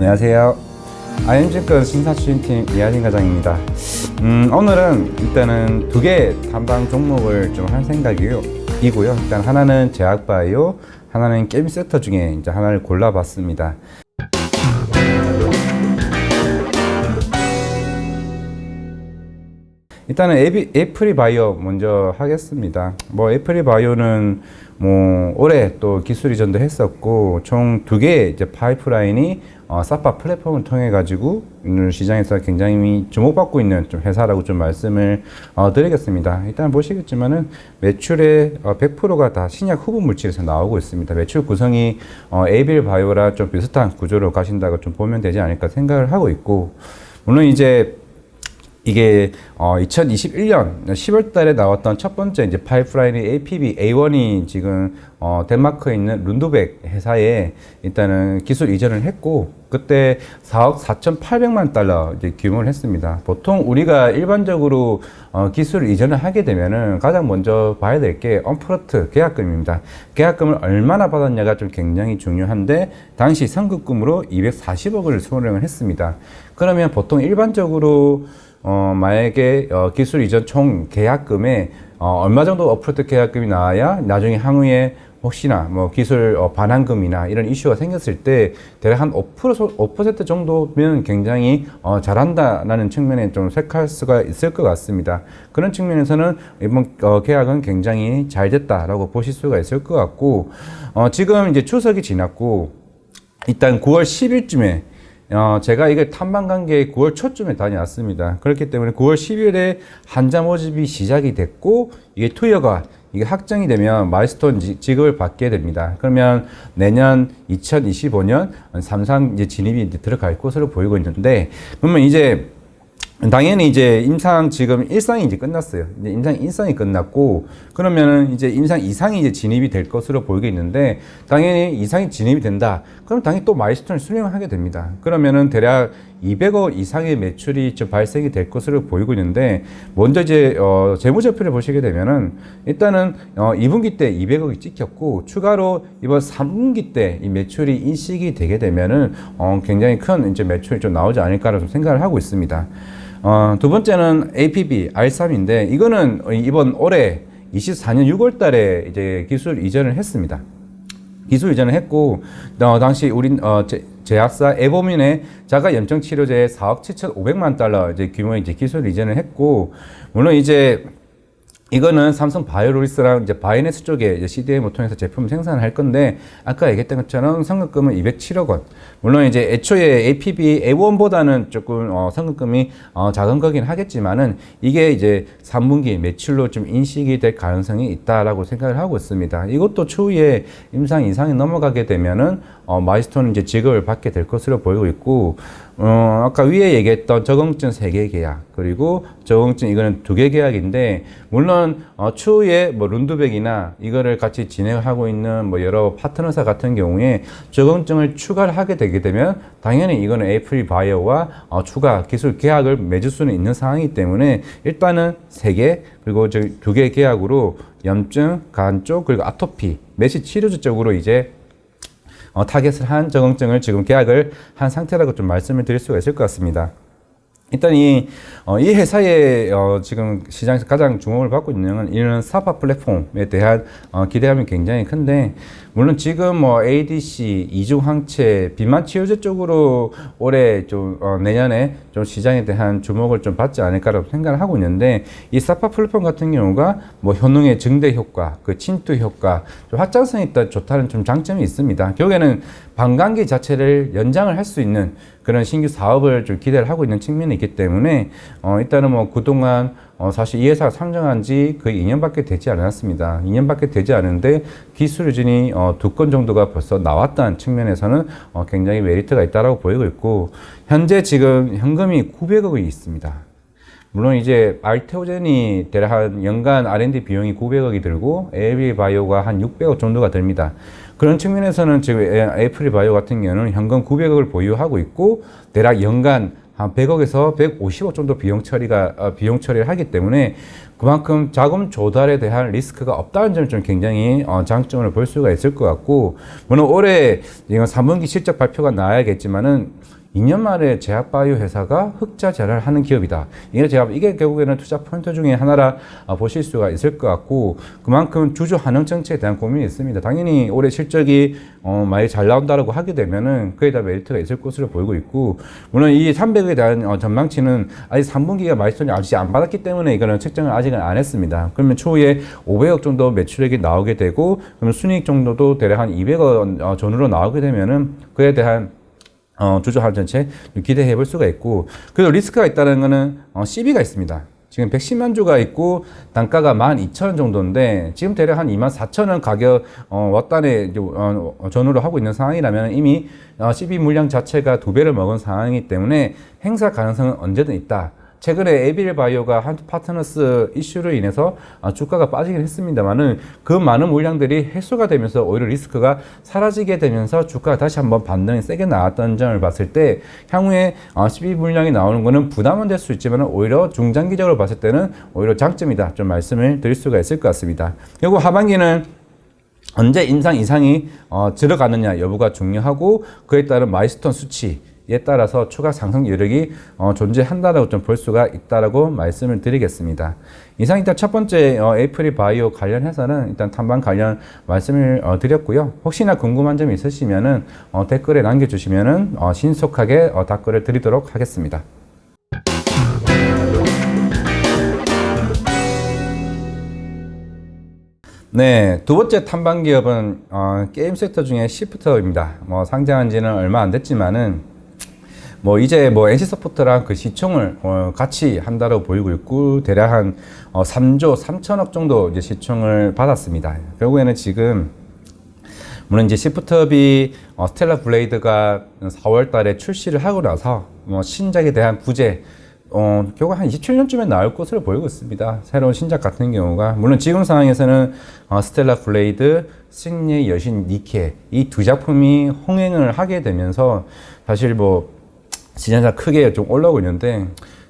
안녕하세요. 아이엠증권 신사추진팀 이하진 과장입니다. 음, 오늘은 일단은 두 개 담당 종목을 좀 할 생각이고요. 이고요. 일단 하나는 제약바이오, 하나는 게임 섹터 중에 이제 하나를 골라봤습니다. 일단은 에비, 애플이 바이오 먼저 하겠습니다. 뭐 애플이 바이오는 뭐 올해 또 기술 이전도 했었고 총 두 개의 이제 파이프라인이 어, 사파 플랫폼을 통해 가지고 시장에서 굉장히 주목받고 있는 좀 회사라고 좀 말씀을 어, 드리겠습니다. 일단 보시겠지만은 매출의 어, 100%가 다 신약 후보 물질에서 나오고 있습니다. 매출 구성이 어, 에이빌 바이오랑 좀 비슷한 구조로 가신다고 좀 보면 되지 않을까 생각을 하고 있고 물론 이제 이게 어 2021년 10월 달에 나왔던 첫 번째 이제 파이프라인이 APB A1이 지금 어 덴마크에 있는 룬드백 회사에 일단은 기술 이전을 했고 그때 4억 4,800만 달러 이제 규모를 했습니다. 보통 우리가 일반적으로 어 기술 이전을 하게 되면은 가장 먼저 봐야 될 게 언프로트 계약금입니다. 계약금을 얼마나 받았냐가 좀 굉장히 중요한데 당시 선급금으로 240억을 수령을 했습니다. 그러면 보통 일반적으로 어, 만약에 어, 기술 이전 총 계약금에 어, 얼마 정도 어프로트 계약금이 나와야 나중에 향후에 혹시나 뭐 기술 어, 반환금이나 이런 이슈가 생겼을 때 대략 한 5%, 5% 정도면 굉장히 어, 잘한다라는 측면에 좀 색할 수가 있을 것 같습니다. 그런 측면에서는 이번 어, 계약은 굉장히 잘 됐다라고 보실 수가 있을 것 같고 어, 지금 이제 추석이 지났고 일단 9월 10일쯤에 어, 제가 이걸 탐방 간게 9월 초쯤에 다녀왔습니다. 그렇기 때문에 9월 10일에 한자 모집이 시작이 됐고, 이게 투여가, 이게 확정이 되면 마이스톤 지- 지급을 받게 됩니다. 그러면 내년 2025년 삼상 이제 진입이 이제 들어갈 것으로 보이고 있는데, 그러면 이제 당연히 이제 임상 지금 일상이 이제 끝났어요. 이제 임상 일상이 끝났고 그러면은 이제 임상 이상이 이제 진입이 될 것으로 보이고 있는데 당연히 이상이 진입이 된다. 그럼 당연히 또 마이스톤을 수령하게 됩니다. 그러면은 대략 200억 이상의 매출이 좀 발생이 될 것으로 보이고 있는데 먼저 이제 어 재무제표를 보시게 되면은 일단은 어 2분기 때 200억이 찍혔고 추가로 이번 3분기 때 이 매출이 인식이 되게 되면은 어 굉장히 큰 이제 매출이 좀 나오지 않을까라고 좀 생각을 하고 있습니다. 어, 두 번째는 APB R3인데 이거는 이번 올해 24년 6월 달에 이제 기술 이전을 했습니다. 기술 이전을 했고 어, 당시 우린 어, 제, 제약사 에보민의 자가 염증 치료제 4억 7,500만 달러 이제 규모의 이제 기술 이전을 했고 물론 이제 이거는 삼성 바이오로리스랑 이제 바이네스 쪽에 이제 CDM을 통해서 제품을 생산을 할 건데 아까 얘기했던 것처럼 성급금은 207억 원. 물론 이제 애초에 APB A1보다는 조금 어, 성급금이 어, 작은 거긴 하겠지만은 이게 이제 3분기 매출로 좀 인식이 될 가능성이 있다라고 생각을 하고 있습니다. 이것도 추후에 임상 이상이 넘어가게 되면은 어, 마이스톤 이제 지급을 받게 될 것으로 보이고 있고 어, 아까 위에 얘기했던 적응증 3개 계약, 그리고 적응증 이거는 두 개 계약인데, 물론, 어, 추후에 뭐 룬드백이나 이거를 같이 진행하고 있는 뭐 여러 파트너사 같은 경우에 적응증을 추가를 하게 되게 되면, 당연히 이거는 에이프리 바이오와 어, 추가 기술 계약을 맺을 수는 있는 상황이기 때문에, 일단은 세 개, 그리고 두 개 계약으로 염증, 간 쪽, 그리고 아토피, 매시 치료제 쪽으로 이제 어, 타겟을 한 적응증을 지금 계약을 한 상태라고 좀 말씀을 드릴 수가 있을 것 같습니다. 일단 이, 어, 이 회사의 어, 지금 시장에서 가장 주목을 받고 있는 건 이런 사파 플랫폼에 대한 어, 기대감이 굉장히 큰데 물론 지금 뭐 ADC, 이중항체, 비만 치료제 쪽으로 올해 좀 어, 내년에 좀 시장에 대한 주목을 좀 받지 않을까라고 생각을 하고 있는데 이 사파 플랫폼 같은 경우가 뭐 효능의 증대 효과, 그 침투 효과, 좀 확장성이 있다 좋다는 좀 장점이 있습니다. 결국에는 방광기 자체를 연장을 할 수 있는 그런 신규 사업을 좀 기대를 하고 있는 측면이 있기 때문에 어, 일단은 뭐 그동안 어, 사실 이 회사가 상장한 지 거의 2년밖에 되지 않았습니다. 2년밖에 되지 않은데 기술유진이 어, 두 건 정도가 벌써 나왔다는 측면에서는 어, 굉장히 메리트가 있다라고 보이고 있고 현재 지금 현금이 900억이 있습니다. 물론 이제 알테오젠이 대략 한 연간 R&D 비용이 900억이 들고 에이비 바이오가 한 600억 정도가 됩니다. 그런 측면에서는 지금 애플이 바이오 같은 경우는 현금 900억을 보유하고 있고 대략 연간 한 100억에서 150억 정도 비용 처리가 어, 비용 처리를 하기 때문에 그만큼 자금 조달에 대한 리스크가 없다는 점을 좀 굉장히 어, 장점을 볼 수가 있을 것 같고 물론 올해 이건 3분기 실적 발표가 나야겠지만은 2년 만에 제약바이오 회사가 흑자 전환을 하는 기업이다. 이게 제가 이게 결국에는 투자 포인트 중에 하나라 어, 보실 수가 있을 것 같고 그만큼 주주 환영 정책에 대한 고민이 있습니다. 당연히 올해 실적이 어, 많이 잘 나온다라고 하게 되면은 그에 대한 메리트가 있을 것으로 보이고 있고 물론 이 300에 대한 어, 전망치는 아직 3분기가 마이스톤이 아직 안 받았기 때문에 이거는 책정을 아직은 안 했습니다. 그러면 초에 500억 정도 매출액이 나오게 되고 그러면 순이익 정도도 대략 한 200억 어, 전후로 나오게 되면은 그에 대한 어, 주주 할인 전체 기대해 볼 수가 있고 그리고 리스크가 있다는 거는 어, CB가 있습니다. 지금 110만 주가 있고 단가가 12,000원 정도인데 지금 대략 한 24,000원 가격 어, 이제, 어, 어, 전후로 하고 있는 상황이라면 이미 어, CB 물량 자체가 두 배를 먹은 상황이기 때문에 행사 가능성은 언제든 있다. 최근에 에빌 바이오가 한 파트너스 이슈로 인해서 아, 주가가 빠지긴 했습니다만은 그 많은 물량들이 해소가 되면서 오히려 리스크가 사라지게 되면서 주가가 다시 한번 반등이 세게 나왔던 점을 봤을 때 향후에 12 물량이 나오는 거는 부담은 될 수 있지만 오히려 중장기적으로 봤을 때는 오히려 장점이다 좀 말씀을 드릴 수가 있을 것 같습니다. 그리고 하반기는 언제 인상 이상이 어, 들어가느냐 여부가 중요하고 그에 따른 마이스톤 수치 에 따라서 추가 상승 여력이 어, 존재한다라고 좀 볼 수가 있다라고 말씀을 드리겠습니다. 이상 일단 첫 번째 어, 에이프릴 바이오 관련해서는 일단 탐방 관련 말씀을 어, 드렸고요. 혹시나 궁금한 점이 있으시면은 어, 댓글에 남겨주시면은 어, 신속하게 어, 답글을 드리도록 하겠습니다. 네, 두 번째 탐방 기업은 어, 게임 섹터 중에 시프터입니다. 뭐 상장한 지는 얼마 안 됐지만은 뭐 이제 뭐 NC 서포트랑 그 시총을 어, 같이 한다고 보이고 있고 대략 한 어, 3조 3천억 정도 이제 시총을 받았습니다. 결국에는 지금 물론 이제 시프트업이 어, 스텔라 블레이드가 4월 달에 출시를 하고 나서 뭐 신작에 대한 부재 어, 결국 한 27년쯤에 나올 것으로 보이고 있습니다. 새로운 신작 같은 경우가. 물론 지금 상황에서는 어, 스텔라 블레이드, 승리의 여신 니케 이 두 작품이 홍행을 하게 되면서 사실 뭐 지난자 크게 좀 올라오고 있는데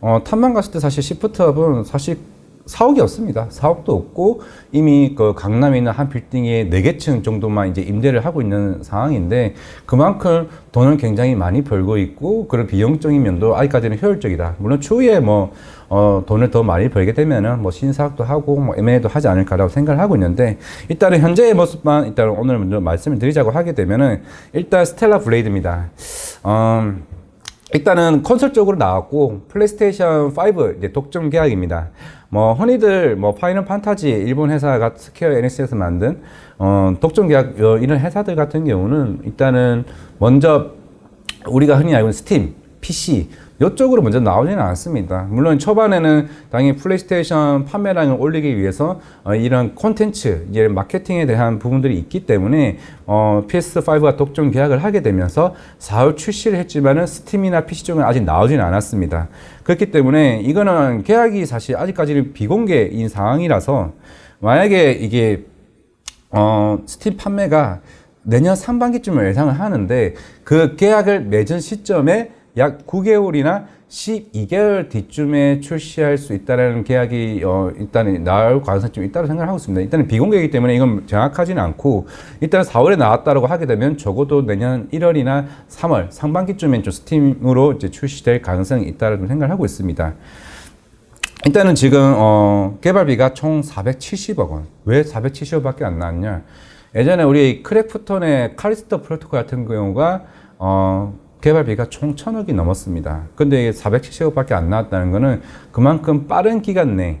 어, 탐만 갔을 때 사실 시프트업은 사실 사옥이 없습니다. 사옥도 없고 이미 그 강남에 있는 한 빌딩에 네 개층 정도만 이제 임대를 하고 있는 상황인데 그만큼 돈을 굉장히 많이 벌고 있고 그런 비용적인 면도 아직까지는 효율적이다. 물론 추후에 뭐 어, 돈을 더 많이 벌게 되면은 뭐 신사업도 하고 뭐 M&A도 하지 않을까라고 생각을 하고 있는데 일단은 현재의 모습만 일단 오늘 먼저 말씀을 드리자고 하게 되면은 일단 스텔라 블레이드입니다. 음, 일단은 콘솔적으로 나왔고 플레이스테이션 5 이제 독점 계약입니다. 뭐 흔히들 뭐 파이널 판타지 일본 회사가 스퀘어 에닉스에서 만든 어 독점 계약 어, 이런 회사들 같은 경우는 일단은 먼저 우리가 흔히 알고 있는 스팀, PC 이쪽으로 먼저 나오지는 않습니다. 물론 초반에는 당연히 플레이스테이션 판매량을 올리기 위해서 어, 이런 콘텐츠, 이제 마케팅에 대한 부분들이 있기 때문에 어, PS5가 독점 계약을 하게 되면서 4월 출시를 했지만은 스팀이나 PC 쪽은 아직 나오지는 않았습니다. 그렇기 때문에 이거는 계약이 사실 아직까지는 비공개인 상황이라서 만약에 이게 어, 스팀 판매가 내년 상반기쯤을 예상을 하는데 그 계약을 맺은 시점에 약 9개월이나 12개월 뒤쯤에 출시할 수 있다는 계약이 어, 일단은 나올 가능성이 좀 있다고 생각을 하고 있습니다. 일단은 비공개이기 때문에 이건 정확하지는 않고 일단 4월에 나왔다고 하게 되면 적어도 내년 1월이나 3월 상반기쯤엔 좀 스팀으로 이제 출시될 가능성이 있다는 생각을 하고 있습니다. 일단은 지금 어, 개발비가 총 470억 원. 왜 470억밖에 안 나왔냐? 예전에 우리 크래프톤의 카리스터 프로토콜 같은 경우가 어, 개발비가 총 천억이 넘었습니다. 근데 470억밖에 안 나왔다는 거는 그만큼 빠른 기간 내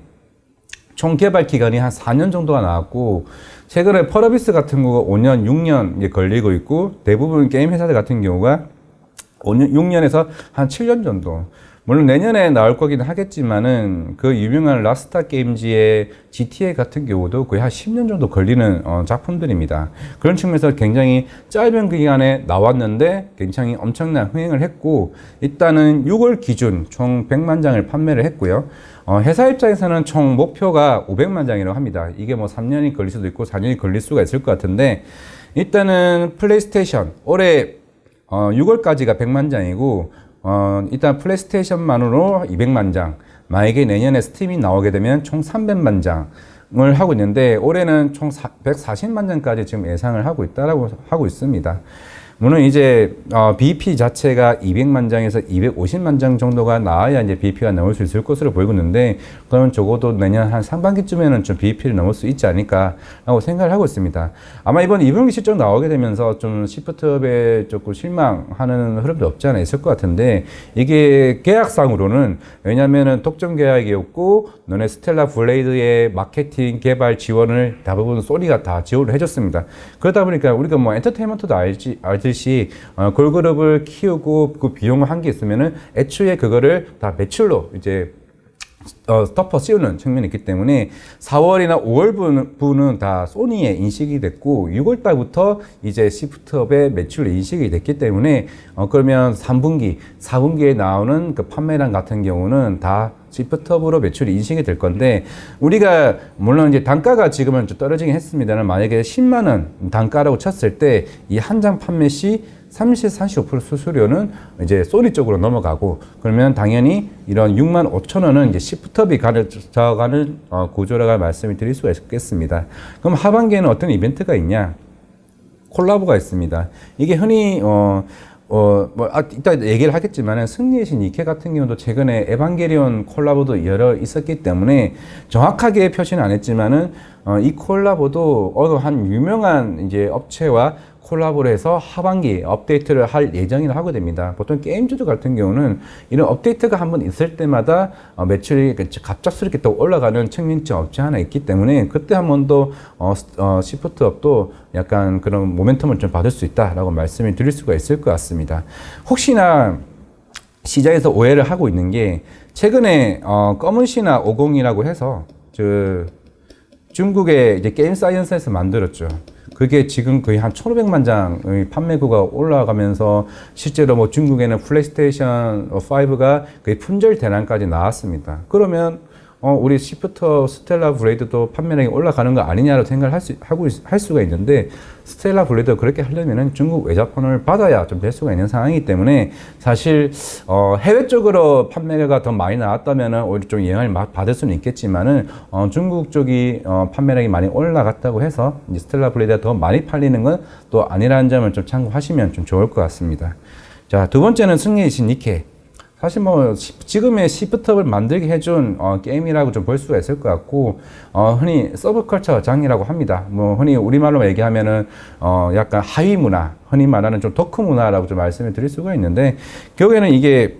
총 개발 기간이 한 4년 정도가 나왔고 최근에 펄어비스 같은 경우가 5년, 6년 걸리고 있고 대부분 게임 회사들 같은 경우가 5년, 6년에서 한 7년 정도. 물론 내년에 나올 거긴 하겠지만은 그 유명한 라스타 게임즈의 GTA 같은 경우도 거의 한 10년 정도 걸리는 어, 작품들입니다. 그런 측면에서 굉장히 짧은 기간에 나왔는데 굉장히 엄청난 흥행을 했고 일단은 6월 기준 총 100만 장을 판매를 했고요. 어, 회사 입장에서는 총 목표가 500만 장이라고 합니다. 이게 뭐 3년이 걸릴 수도 있고 4년이 걸릴 수가 있을 것 같은데 일단은 플레이스테이션 올해 어, 6월까지가 100만 장이고 어, 일단 플레이스테이션만으로 200만 장, 만약에 내년에 스팀이 나오게 되면 총 300만 장을 하고 있는데 올해는 총 140만 장까지 지금 예상을 하고 있다라고 하고 있습니다. 물론 이제 어, BP 자체가 200만 장에서 250만 장 정도가 나와야 이제 BP가 넘을 수 있을 것으로 보이고 있는데 그러면 적어도 내년 한 상반기쯤에는 좀 BP를 넘을 수 있지 않을까라고 생각을 하고 있습니다. 아마 이번 2분기 실적 나오게 되면서 좀 시프트업에 조금 실망하는 흐름도 없지 않아 있을 것 같은데 이게 계약상으로는 왜냐면은 독점 계약이었고 너네 스텔라 블레이드의 마케팅 개발 지원을 대부분 소니가 다 지원을 해줬습니다. 그러다 보니까 우리가 뭐 엔터테인먼트도 알지 알 듯이 어, 걸그룹을 키우고 그 비용을 한게 있으면은 애초에 그거를 다 매출로 이제 어, 덮어 씌우는 측면이 있기 때문에 4월이나 5월 분, 분은 다 소니에 인식이 됐고 6월 달부터 이제 시프트업의 매출 인식이 됐기 때문에 어, 그러면 3분기, 4분기에 나오는 그 판매량 같은 경우는 다 시프트업으로 매출이 인식이 될 건데 우리가 물론 이제 단가가 지금은 좀 떨어지긴 했습니다만 만약에 10만 원 단가라고 쳤을 때 이 한 장 판매 시 30, 45% 수수료는 이제 소니 쪽으로 넘어가고 그러면 당연히 이런 6만 5천 원은 이제 시프트업이 가져가는 어, 구조라고 말씀을 드릴 수가 있겠습니다. 그럼 하반기에는 어떤 이벤트가 있냐? 콜라보가 있습니다. 이게 흔히 어, 어, 뭐, 아, 이따 얘기를 하겠지만은 승리의 신 이케 같은 경우도 최근에 에반게리온 콜라보도 여러 있었기 때문에 정확하게 표시는 안 했지만은 어, 이 콜라보도 어느 한 유명한 이제 업체와 콜라보를 해서 하반기 업데이트를 할 예정이라 하게 됩니다. 보통 게임주들 같은 경우는 이런 업데이트가 한 번 있을 때마다 어, 매출이 갑작스럽게 또 올라가는 측면이 없지 않아 있기 때문에 그때 한 번 더 어, 어, 시프트업도 약간 그런 모멘텀을 좀 받을 수 있다라고 말씀을 드릴 수가 있을 것 같습니다. 혹시나 시장에서 오해를 하고 있는 게 최근에 어, 검은 신화 50이라고 해서 저 중국의 이제 게임 사이언스에서 만들었죠. 그게 지금 거의 한 1,500만 장의 판매구가 올라가면서 실제로 뭐 중국에는 플레이스테이션 5가 거의 품절 대란까지 나왔습니다. 그러면 어, 우리 시프터 스텔라 브레이드도 판매량이 올라가는 거 아니냐고 생각을 할 수, 하고, 있- 할 수가 있는데, 스텔라 브레이드가 그렇게 하려면은 중국 외자폰을 받아야 좀 될 수가 있는 상황이기 때문에, 사실, 어, 해외 쪽으로 판매가 더 많이 나왔다면은 오히려 좀 영향을 막 받을 수는 있겠지만은, 어, 중국 쪽이, 어, 판매량이 많이 올라갔다고 해서, 이제 스텔라 브레이드가 더 많이 팔리는 건 또 아니라는 점을 좀 참고하시면 좀 좋을 것 같습니다. 자, 두 번째는 승리이신 니케. 사실 뭐 시- 지금의 시프트업을 만들게 해준 어, 게임이라고 좀 볼 수가 있을 것 같고 어, 흔히 서브컬처 장이라고 합니다. 뭐 흔히 우리말로 얘기하면은 어, 약간 하위 문화, 흔히 말하는 좀 덕후 문화라고 좀 말씀을 드릴 수가 있는데 결국에는 이게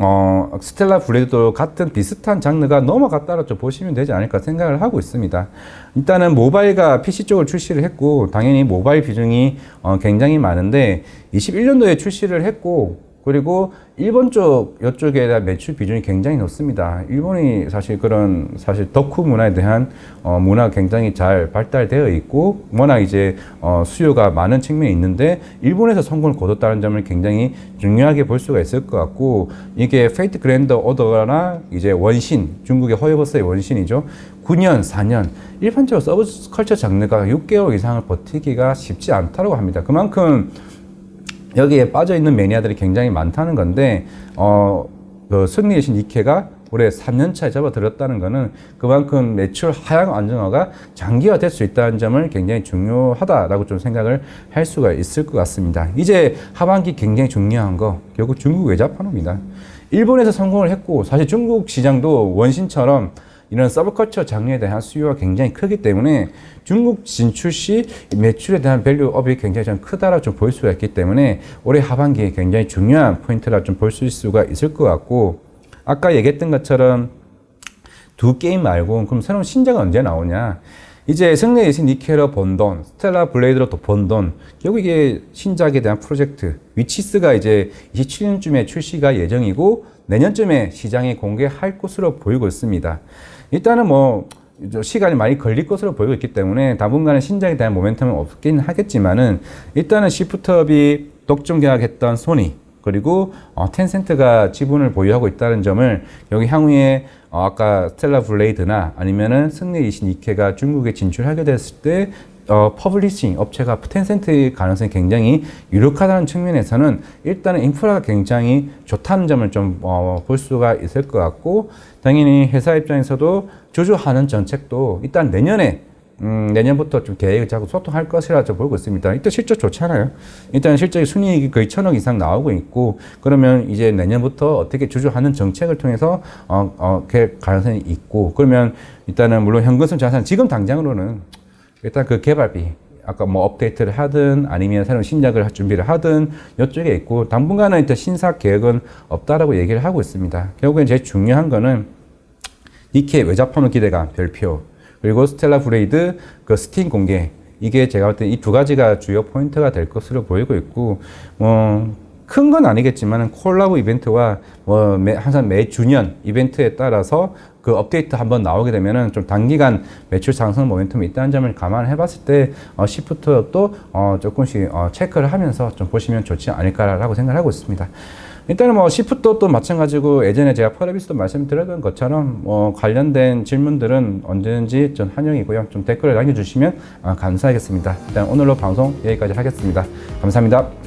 어, 스텔라 블레드도 같은 비슷한 장르가 넘어갔다고 좀 보시면 되지 않을까 생각을 하고 있습니다. 일단은 모바일과 PC 쪽을 출시를 했고, 당연히 모바일 비중이 어, 굉장히 많은데, 21년도에 출시를 했고, 그리고 일본 쪽, 이쪽에 대한 매출 비중이 굉장히 높습니다. 일본이 사실 그런, 사실 덕후 문화에 대한 어, 문화가 굉장히 잘 발달되어 있고, 워낙 이제 어, 수요가 많은 측면이 있는데, 일본에서 성공을 거뒀다는 점을 굉장히 중요하게 볼 수가 있을 것 같고, 이게 페이트 그랜드 오더나 이제 원신, 중국의 허여버스의 원신이죠. 9년, 4년, 일반적으로 서브컬처 장르가 6개월 이상을 버티기가 쉽지 않다고 합니다. 그만큼 여기에 빠져 있는 매니아들이 굉장히 많다는 건데 어, 그 승리의 신 이케가 올해 3년 차에 접어들었다는 것은 그만큼 매출 하향 안정화가 장기화될 수 있다는 점을 굉장히 중요하다라고 좀 생각을 할 수가 있을 것 같습니다. 이제 하반기 굉장히 중요한 거 결국 중국 외자판호입니다. 일본에서 성공을 했고 사실 중국 시장도 원신처럼 이런 서브컬처 장르에 대한 수요가 굉장히 크기 때문에 중국 진출 시 매출에 대한 밸류업이 굉장히 좀 크다라고 좀 볼 수가 있기 때문에 올해 하반기에 굉장히 중요한 포인트라 좀 볼 수가 있을 것 같고 아까 얘기했던 것처럼 두 게임 말고 그럼 새로운 신작은 언제 나오냐? 이제 승리의 신 니케로 번 돈, 스텔라 블레이드로 또번 돈. 결국 이게 신작에 대한 프로젝트. 위치스가 이제 27년쯤에 출시가 예정이고 내년쯤에 시장에 공개할 것으로 보이고 있습니다. 일단은 뭐 시간이 많이 걸릴 것으로 보이고 있기 때문에 당분간은 신작에 대한 모멘텀은 없긴 하겠지만은 일단은 시프트업이 독점 계약했던 소니 그리고 어, 텐센트가 지분을 보유하고 있다는 점을 여기 향후에 어, 아까 스텔라 블레이드나 아니면은 승리 이신 이케가 중국에 진출하게 됐을 때 어, 퍼블리싱 업체가 텐센트의 가능성이 굉장히 유력하다는 측면에서는 일단은 인프라가 굉장히 좋다는 점을 좀 어, 볼 수가 있을 것 같고 당연히 회사 입장에서도 주주하는 정책도 일단 내년에 음, 내년부터 좀 계획을 짜고 소통할 것이라 좀 보고 있습니다. 일단 실적 좋잖아요. 일단 실적이 순이익이 거의 천억 이상 나오고 있고 그러면 이제 내년부터 어떻게 주주하는 정책을 통해서 어, 어, 그 가능성이 있고 그러면 일단은 물론 현금성 자산 지금 당장으로는 일단 그 개발비 아까 뭐 업데이트를 하든 아니면 새로운 신작을 할 준비를 하든 이쪽에 있고 당분간은 일단 신사 계획은 없다라고 얘기를 하고 있습니다. 결국엔 제일 중요한 거는 니케 외자 판호 기대가 별표 그리고 스텔라 브레이드 그 스팀 공개 이게 제가 볼 때 이 두 가지가 주요 포인트가 될 것으로 보이고 있고 뭐 큰 건 아니겠지만 콜라보 이벤트와 뭐 매, 항상 매 주년 이벤트에 따라서 그 업데이트 한번 나오게 되면은 좀 단기간 매출 상승 모멘텀이 있다는 점을 감안해 봤을 때 어, 시프트도 어, 조금씩 어, 체크를 하면서 좀 보시면 좋지 않을까라고 생각하고 있습니다. 일단은 뭐 시프트도 또 마찬가지고 예전에 제가 펄에비스도 말씀드렸던 것처럼 뭐 관련된 질문들은 언제든지 전 환영이고요. 좀 댓글을 남겨주시면 아, 감사하겠습니다. 일단 오늘로 방송 여기까지 하겠습니다. 감사합니다.